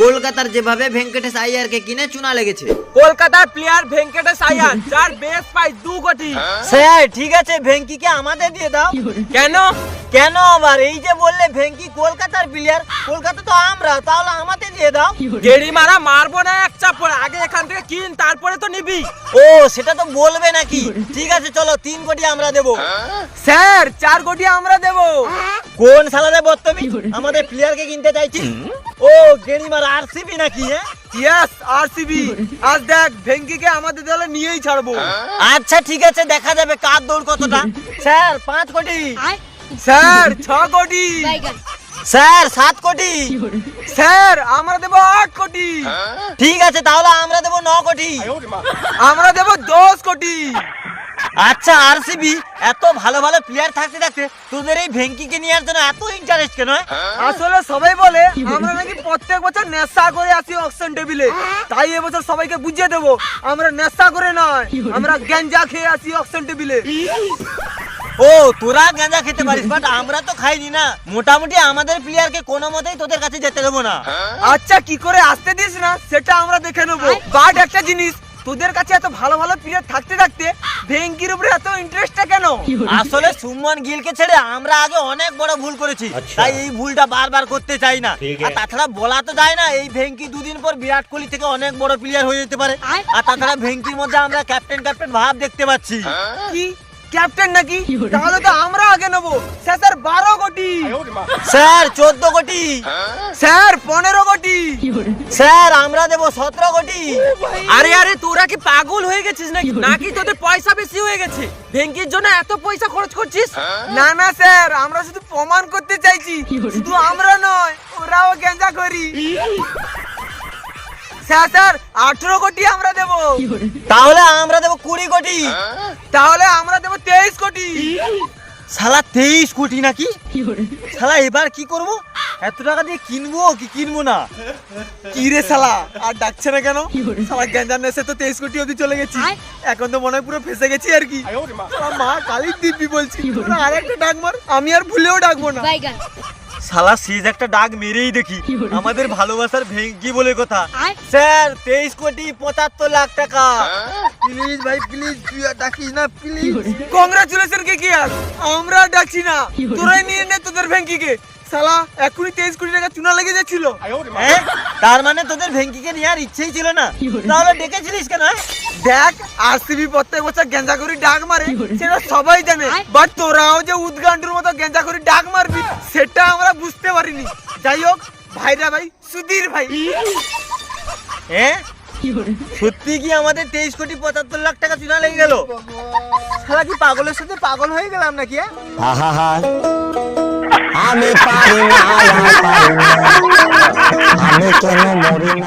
কলকাতার যেভাবে ভেঙ্কটেশ আইয়ারকে কিনে চুনা লেগেছে। কলকাতার প্লেয়ার ভেঙ্কটেশ আয়ার যার বেস পাই দু কোটি। স্যার ঠিক আছে ভেঙ্কিকে আমাদের দিয়ে দাও। কেন? কেন আবার? এই যে বললে ভেঙ্কি কলকাতার প্লেয়ার কলকাতা তো আমরা তাহলে আমাদের দিয়ে দাও। গেড়ি মারা মারবো না এক চাপড়ে আগে এখান থেকে কিন তারপরে তো নিবি। ও সেটা তো বলবে নাকি। ঠিক আছে চলো তিন কোটি আমরা দেবো। স্যার চার কোটি আমরা দেব। কোন সালারে বর্তমি আমাদের প্লেয়ারকে কিনতে চাইছি ও গেরিমার আরসিবি নাকি হ্যাঁ? ইয়েস আরসিবি আজ দেখ ভেঙ্কিকে আমাদের দলে নিয়েই ছাড়বো। আচ্ছা ঠিক আছে দেখা যাবে কার দৌড় কতটা। স্যার পাঁচ কোটি। স্যার ছ কোটি। স্যার সাত কোটি। স্যার আমরা দেবো আট কোটি। ঠিক আছে তাহলে আমরা দেবো ন কোটি। আমরা দেবো দশ কোটি। আচ্ছা আরসিবি এত ভালো ভালো প্লেয়ার থাকতে থাকতে তোদের এই ভেঙ্কিকে নেওয়ার জন্য এত ইন্টারেস্ট কেন হ্যাঁ? আসলে সবাই বলে আমরা নাকি প্রত্যেক বছর নেশা করে আসি অকশন টেবিলে তাই এবছর সবাইকে বুঝিয়ে দেবো আমরা নেশা করে নয় আমরা গ্যাঞ্জা খেয়ে আসি অকশন টেবিলে ও তোরা গাঁজা খেতে পারিস বাট আমরা তো খাইনি না। মোটামুটি আমাদের প্লেয়ারকে কোনো মতেই তোদের কাছে যেতে দেবো না। আচ্ছা কি করে আসতে দিস না সেটা আমরা দেখে নেব। বাট একটা জিনিস তোদের কাছে এত ভালো ভালো প্লেয়ার থাকতে থাকতে ভেঙ্কির উপরে এত ইন্টারেস্টটা কেন? আসলে সুমন গিলকে ছেড়ে আমরা আগে অনেক বড় ভুল করেছি তাই এই ভুলটা বারবার করতে চাই না। আর তাছাড়া বলা তো যায় না এই ভেঙ্কি দুদিন পর বিরাট কোহলি থেকে অনেক বড় প্লেয়ার হয়ে যেতে পারে। আর তাছাড়া ভেঙ্কির মধ্যে আমরা ক্যাপ্টেন ক্যাপ্টেন ভাব দেখতে পাচ্ছি। কি? ক্যাপ্টেন নাকি? তাহলে তো আমরা আগে নেব। স্যার স্যার বারো কোটি। স্যার চোদ্দ কোটি। স্যার পনেরো কোটি। স্যার আমরা দেবো সতেরো কোটি। আরে আরে তোরা কি পাগল হয়ে গেছিস নাকি? নাকি তোদের পয়সা বেশি হয়ে গেছে? ভেঙ্কির জন্য এত পয়সা খরচ করছিস? না না স্যার আমরা শুধু প্রমাণ করতে চাইছি। শুধু আমরা নয় ওরাও গেঞ্জা করি। স্যার স্যার আঠেরো কোটি আমরা তাহলে আমরা দেবো কুড়ি কোটি। তাহলে আমরা দেব তেইশ কোটি। শালা তেইশ কোটি নাকি? শালা এবার কি করব? এত টাকা দিয়ে কিনবো কি? কিনবো না। কি রে শালা আর ডাকছে না কেন? শালা গেঞ্জার নেশে তো তেইশ কোটি অবধি চলে গেছি। এখন তো মনে হয় পুরো ফেসে গেছি আর কি। মা। কালির দিব্যি বলছি। তোরা আর একটা ডাক আমি আর ভুলেও ডাকবো না। শালা শেষ একটা ডাক মেরেই দেখি। আমাদের ভালোবাসার ভেঙ্কি বলে কথা। স্যার তেইশ কোটি পঁচাত্তর লাখ টাকা। প্লিজ ভাই প্লিজ তুই আর ডাকিস না প্লিজ। কংগ্রাচুলেশন কে কি আর। আমরা ডাকছি না। তোরাই নিয়ে নে তোদের ভেঙ্কিকে। শালা তেইশ কোটি টাকা চুনা লেগে যাচ্ছিল। হ্যাঁ? তার মানে তোদের ভেঙ্কিকে নেওয়ার ইচ্ছেই ছিল না? তাহলে ডেকেছিলিস কেন? দেখ আরসিবি প্রত্যেক বছর গেঞ্জা করে ডাক মারে সেটা সবাই জানে। বাট তোরাও যে উদ্গান্ডুর মতো গেঞ্জা করে ডাক মারবি সেটা আমরা বুঝতে পারিনি। যাই হোক ভাইরা ভাই সুধীর ভাই। হ্যাঁ সত্যি কি আমাদের তেইশ কোটি পঁচাত্তর লাখ টাকা চুনা লেগে গেল? শালা কি পাগলের সাথে পাগল হয়ে গেলাম নাকি হ্যাঁ? আমি পারি না। আমি কেন মরি না?